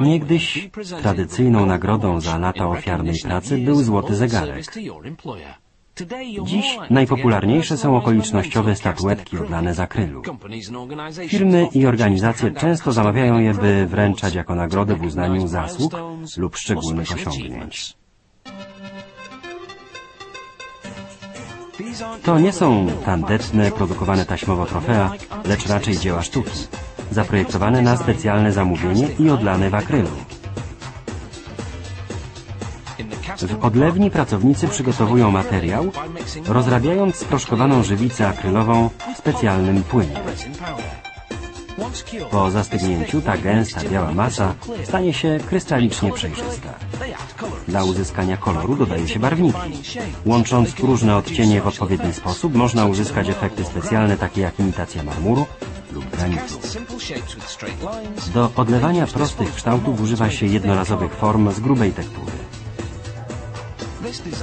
Niegdyś tradycyjną nagrodą za lata ofiarnej pracy był złoty zegarek. Dziś najpopularniejsze są okolicznościowe statuetki oddane z akrylu. Firmy i organizacje często zamawiają je, by wręczać jako nagrodę w uznaniu zasług lub szczególnych osiągnięć. To nie są tandetne, produkowane taśmowo trofea, lecz raczej dzieła sztuki, zaprojektowane na specjalne zamówienie i odlane w akrylu. W odlewni pracownicy przygotowują materiał, rozrabiając sproszkowaną żywicę akrylową w specjalnym płynie. Po zastygnięciu ta gęsta biała masa stanie się krystalicznie przejrzysta. Dla uzyskania koloru dodaje się barwniki. Łącząc różne odcienie w odpowiedni sposób można uzyskać efekty specjalne takie jak imitacja marmuru lub granitu. Do odlewania prostych kształtów używa się jednorazowych form z grubej tektury.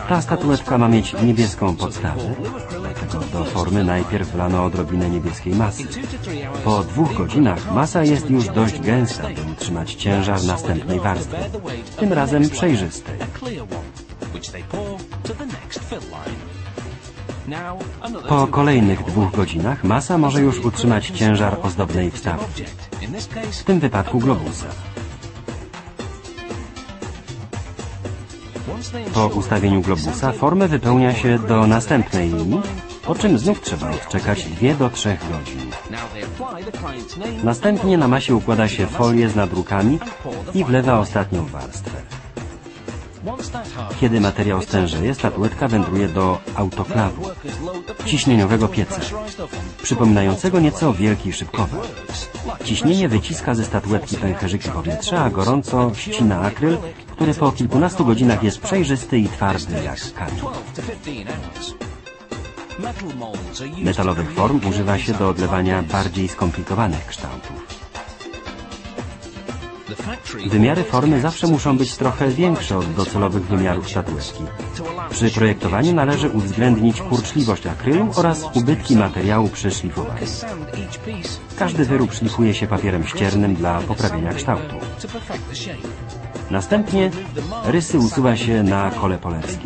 Ta statuetka ma mieć niebieską podstawę, dlatego do formy najpierw wlano odrobinę niebieskiej masy. Po dwóch godzinach masa jest już dość gęsta, by utrzymać ciężar następnej warstwy, tym razem przejrzystej. Po kolejnych dwóch godzinach masa może już utrzymać ciężar ozdobnej wstawki, w tym wypadku globusa. Po ustawieniu globusa formę wypełnia się do następnej linii, po czym znów trzeba odczekać 2 do 3 godzin. Następnie na masie układa się folię z nadrukami i wlewa ostatnią warstwę. Kiedy materiał stężeje, statuetka wędruje do autoklawu, ciśnieniowego pieca, przypominającego nieco wielki szybkowar. Ciśnienie wyciska ze statuetki pęcherzyki powietrza, a gorąco ścina akryl, który po kilkunastu godzinach jest przejrzysty i twardy jak kamień. Metalowych form używa się do odlewania bardziej skomplikowanych kształtów. Wymiary formy zawsze muszą być trochę większe od docelowych wymiarów statuetki. Przy projektowaniu należy uwzględnić kurczliwość akrylu oraz ubytki materiału przy szlifowaniu. Każdy wyrób szlifuje się papierem ściernym dla poprawienia kształtu. Następnie rysy usuwa się na kole polerskiej.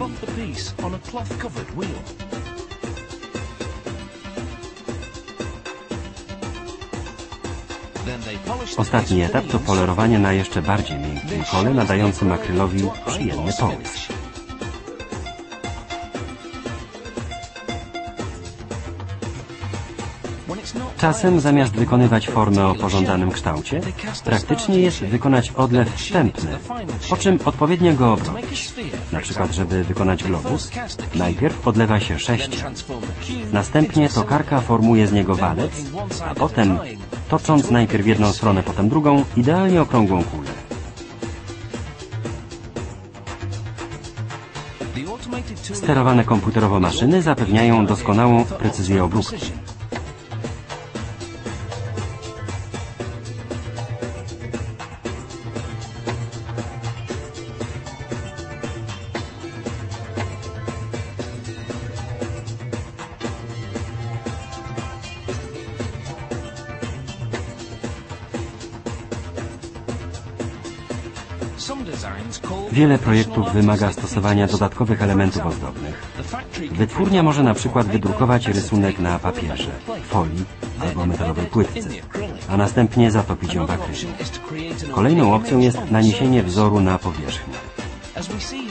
Ostatni etap to polerowanie na jeszcze bardziej miękkim kole, nadającym akrylowi przyjemny połysk. Czasem zamiast wykonywać formę o pożądanym kształcie, praktycznie jest wykonać odlew wstępny, po czym odpowiednio go obrobić. Na przykład, żeby wykonać globus, najpierw odlewa się sześcian. Następnie tokarka formuje z niego walec, a potem, tocząc najpierw jedną stronę, potem drugą, idealnie okrągłą kulę. Sterowane komputerowo maszyny zapewniają doskonałą precyzję obróbki. Wiele projektów wymaga stosowania dodatkowych elementów ozdobnych. Wytwórnia może na przykład wydrukować rysunek na papierze, folii albo metalowej płytce, a następnie zatopić ją w akrylu. Kolejną opcją jest naniesienie wzoru na powierzchnię.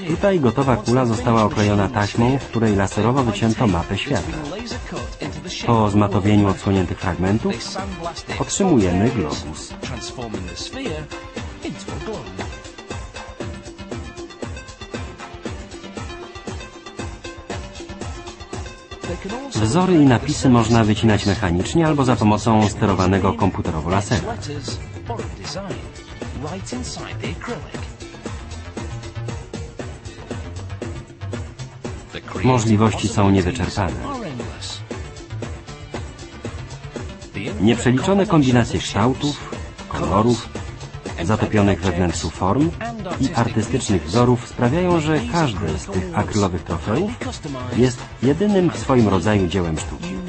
Tutaj gotowa kula została oklejona taśmą, w której laserowo wycięto mapę świata. Po zmatowieniu odsłoniętych fragmentów otrzymujemy globus. Wzory i napisy można wycinać mechanicznie albo za pomocą sterowanego komputerowo lasera. Możliwości są niewyczerpane. Nieprzeliczone kombinacje kształtów, kolorów, zatopionych we wnętrzu form i artystycznych wzorów sprawiają, że każde z tych akrylowych trofeów jest jedynym w swoim rodzaju dziełem sztuki.